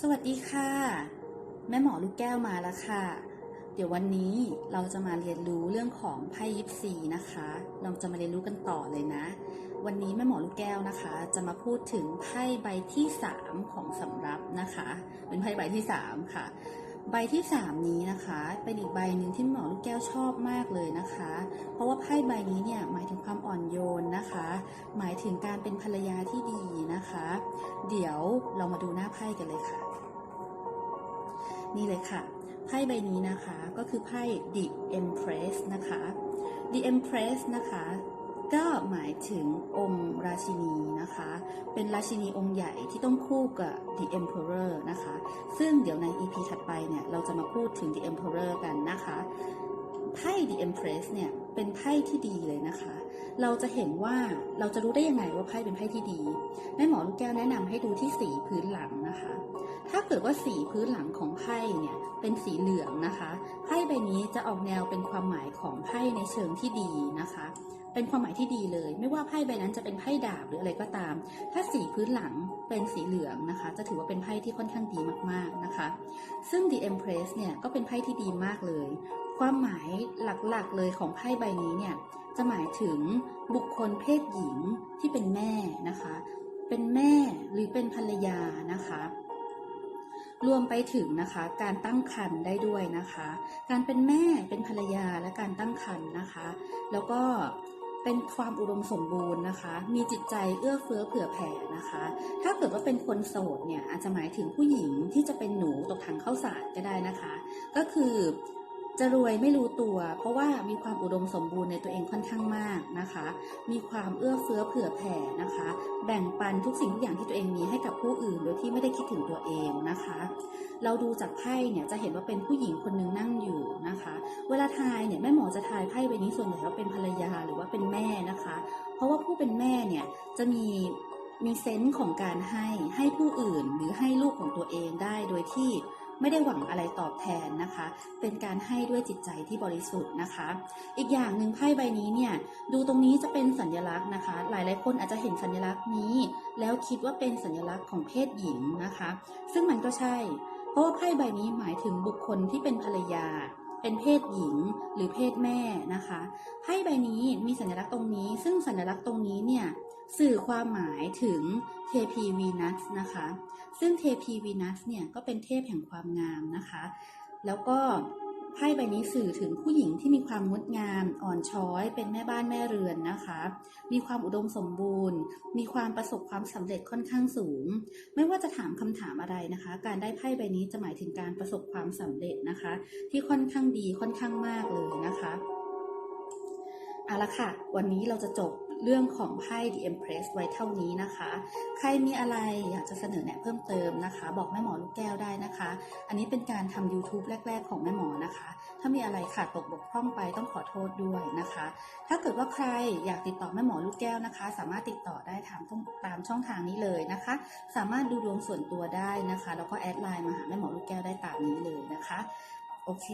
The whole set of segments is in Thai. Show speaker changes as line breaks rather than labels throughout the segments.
สวัสดีค่ะ แม่หมอลูกแก้วมาแล้วค่ะ เดี๋ยววันนี้เราจะมาเรียนรู้เรื่องของไพ่ยิปซีนะคะ เราจะมาเรียนรู้กันต่อเลยนะ วันนี้แม่หมอลูกแก้วนะคะ จะมาพูดถึงไพ่ใบที่ 3 ของสำรับนะคะ เป็นไพ่ใบที่ 3 ค่ะ ใบที่ 3 นี้นะคะเป็นอีกใบหนึ่งที่หมอลูกแก้วชอบมากเลยนะคะ เพราะว่าไพ่ใบนี้เนี่ยหมายถึงความอ่อนโยนนะคะ หมายถึงการเป็นภรรยาที่ดีนะคะ เดี๋ยวเรามาดูหน้าไพ่กันเลยค่ะ นี่เลยค่ะไพ่ใบนี้นะคะก็คือไพ่ The Empress นะคะ The Empress นะคะ ก็หมายถึงองค์ราชินีนะคะ เป็นราชินีองค์ใหญ่ที่ต้องคู่กับ The Emperor นะคะ ซึ่งเดี๋ยวใน EP ถัดไปเนี่ย เราจะมาพูดถึง The Emperor กันนะคะไพ่ The Empress เนี่ย เป็นไพ่ที่ดีเลยนะคะ เราจะเห็นว่าเราจะรู้ได้ยังไงว่าไพ่เป็นไพ่ที่ดีแม่หมอลูกแก้วแนะนำให้ดูที่สีพื้นหลังนะคะ ถ้าเกิดว่าสีพื้นหลังของไพ่เนี่ยเป็นสีเหลืองนะคะ ไพ่ใบนี้จะออกแนวเป็นความหมายของไพ่ในเชิงที่ดีนะคะ เป็นความหมายที่ดีเลย ไม่ว่าไพ่ใบนั้นจะเป็นไพ่ดาบหรืออะไรก็ตาม ถ้าสีพื้นหลังเป็นสีเหลืองนะคะ จะถือว่าเป็นไพ่ที่ค่อนข้างดีมากๆนะคะ ซึ่ง The Empress เนี่ยก็เป็นไพ่ที่ดีมากเลย ความหมายหลักๆเลยของไพ่ใบนี้เนี่ยจะหมายถึงบุคคลเพศหญิงที่เป็นแม่นะคะ เป็นแม่หรือเป็นภรรยานะคะรวมไปถึงนะคะการตั้งครรภ์ได้ด้วยนะคะ การเป็นแม่เป็นภรรยาและการตั้งครรภ์นะคะ แล้วก็ เป็นความอุดมสมบูรณ์นะคะ มีจิตใจเอื้อเฟื้อเผื่อแผ่นะคะ ถ้าเกิดว่าเป็นคนโสดเนี่ยอาจจะหมายถึงผู้หญิงที่จะเป็นหนูตกถังเข้าสารก็ได้นะคะ ก็คือจะรวยไม่รู้ตัว เพราะว่ามีความอุดมสมบูรณ์ในตัวเองค่อนข้างมากนะคะ มีความเอื้อเฟื้อเผื่อแผ่นะคะ แบ่งปันทุกสิ่งทุกอย่างที่ตัวเองมีให้กับผู้อื่นโดยที่ไม่ได้คิดถึงตัวเองนะคะ เราดูจากไพ่เนี่ยจะเห็นว่าเป็นผู้หญิงคนหนึ่งนั่งอย เวลาทายเนี่ยแม่หมอจะทายไพ่ใบนี้ส่วนใหญ่ว่าเป็นภรรยาหรือว่าเป็นแม่นะคะ เพราะว่าผู้เป็นแม่เนี่ยจะมีมีเซนส์ของการให้ให้ผู้อื่นหรือให้ลูกของตัวเองได้โดยที่ไม่ได้หวังอะไรตอบแทนนะคะ เป็นการให้ด้วยจิตใจที่บริสุทธิ์นะคะ อีกอย่างหนึ่งไพ่ใบนี้เนี่ย ดูตรงนี้จะเป็นสัญลักษณ์นะคะ หลายหลายๆคนอาจจะเห็นสัญลักษณ์นี้ แล้วคิดว่าเป็นสัญลักษณ์ของเพศหญิงนะคะ ซึ่งมันก็ใช่ เพราะว่าไพ่ใบนี้หมายถึงบุคคลที่เป็นภรรยา เป็นเพศหญิงหรือเพศแม่นะคะไพ่ใบนี้มีสัญลักษณ์ตรงนี้ ซึ่งสัญลักษณ์ตรงนี้เนี่ยสื่อความหมายถึงเทพีวีนัสนะคะ ซึ่งเทพีวีนัสเนี่ยก็เป็นเทพแห่งความงามนะคะ แล้วก็ ไพ่ใบนี้สื่อถึงผู้หญิงที่มีความงดงามอ่อนช้อย เป็นแม่บ้านแม่เรือนนะคะ มีความอุดมสมบูรณ์ มีความประสบความสำเร็จค่อนข้างสูง ไม่ว่าจะถามคำถามอะไรนะคะ การได้ไพ่ใบนี้จะหมายถึงการประสบความสำเร็จนะคะ ที่ค่อนข้างดีค่อนข้างมากเลยนะคะเอาละค่ะ วันนี้เราจะจบ เรื่องของไพ่ The Empress ไว้เท่านี้นะคะ ใครมีอะไรอยากจะเสนอแนะเพิ่มเติมนะคะ บอกแม่หมอลูกแก้วได้นะคะ อันนี้เป็นการทำ YouTube แรก ๆ ของแม่หมอนะคะ ถ้ามีอะไรขาดตกบกพร่องไปต้องขอโทษด้วยนะคะ ถ้าเกิดว่าใครอยากติดต่อแม่หมอลูกแก้วนะคะ สามารถติดต่อได้ทางตามช่องทางนี้เลยนะคะ สามารถดูดวงส่วนตัวได้นะคะ แล้วก็แอดไลน์มาหาแม่หมอลูกแก้วได้ตามนี้เลยนะคะ โอเค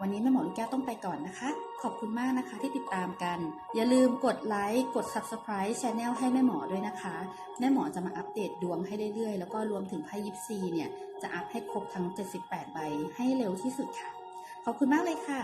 วันนี้แม่หมอลูกแก้วต้องไปก่อนนะคะ ขอบคุณมากนะคะที่ติดตามกัน อย่าลืมกดไลค์ กด subscribe channel ให้แม่หมอด้วยนะคะ แม่หมอจะมาอัปเดตดวงให้เรื่อยๆ แล้วก็รวมถึงไพ่ยิปซีเนี่ย จะอัพให้ครบทั้ง 78 ใบให้เร็วที่สุดค่ะ ขอบคุณมากเลยค่ะ